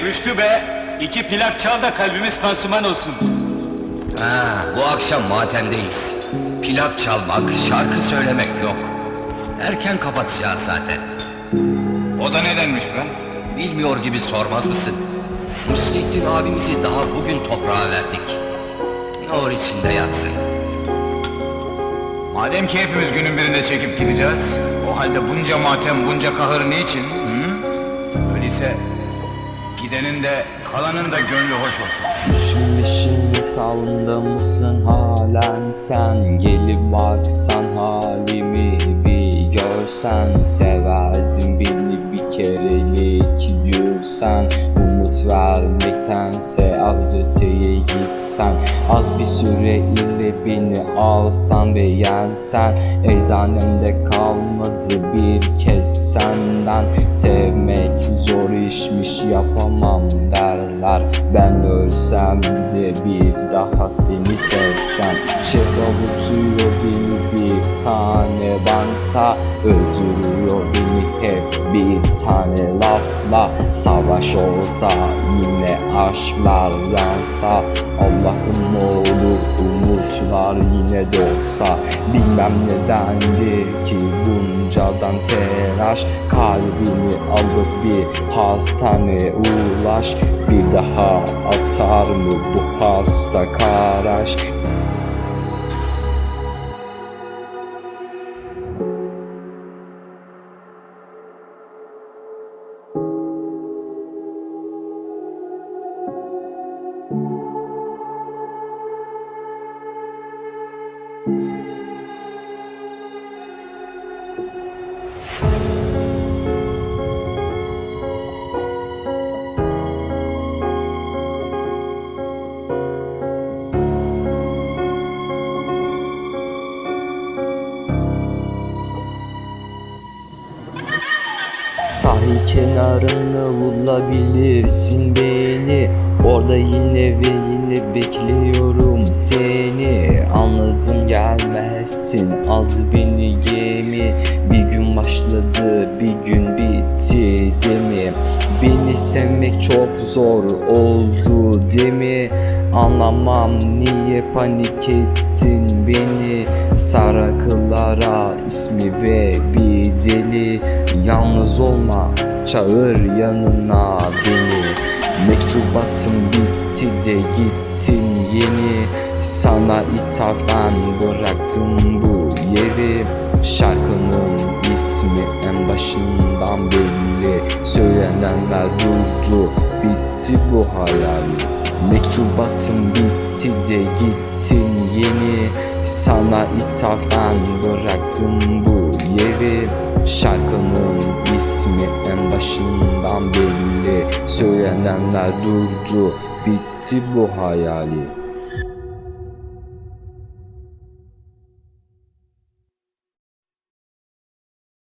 Rüştü be. iki plak çal da kalbimiz pansuman olsun. Ha, bu akşam matemdeyiz. Plak çalmak, şarkı söylemek yok. Erken kapatacağız zaten. O da nedenmiş be? Bilmiyor gibi sormaz mısın? Müslüddin abimizi daha bugün toprağa verdik. Nur içinde yatsın. Madem ki hepimiz günün birinde çekip gideceğiz, o halde bunca matem, bunca kahır niçin? Hı? Öyleyse gidenin de kalanın da gönlü hoş olsun. Şimdi şimdi salında mısın halen sen? Gelip baksan halimi bir görsen. Severdin beni bir kerelik görsen Umut vermektense az öteye gitsen. Az bir süre ile beni alsan ve yensen Eczanemde kalmadı bir kez senden. Sevmek zor işmiş yapamam derler. Ben ölsem de bir daha seni sevsem. Şef avutuyor beni bir tane banka Öldürüyor beni hep bir tane lafla. Savaş olsa yine aşklar yansa. Allah'ım ne olur umutlar yine doğsa Bilmem nedendir ki buncadan telaş. Kalbimi alıp bir hastane ulaş. Bir daha atar mı bu hasta karaş Sahil kenarını bulabilirsin beni. Orada yine ve yine bekliyorum seni. Anladım gelmezsin az beni gemi Bir gün başladı bir gün bitti değil mi? Beni sevmek çok zor oldu değil mi? Anlamam niye panik ettin beni? Sarakılara ismi ve bir deli Yalnız olma çağır yanına beni. Mektubatım bitti de gittin yeni. Sana ithafen bıraktım bu yeri. Şarkının ismi en başından belli. Söylenenler durdu bitti bu hayal. Mektubatım bitti de gittin yeni. Sana ithafen bıraktım bu yeri Şarkının ismi en başından belli. Söylenenler durdu. Bitti bu hayali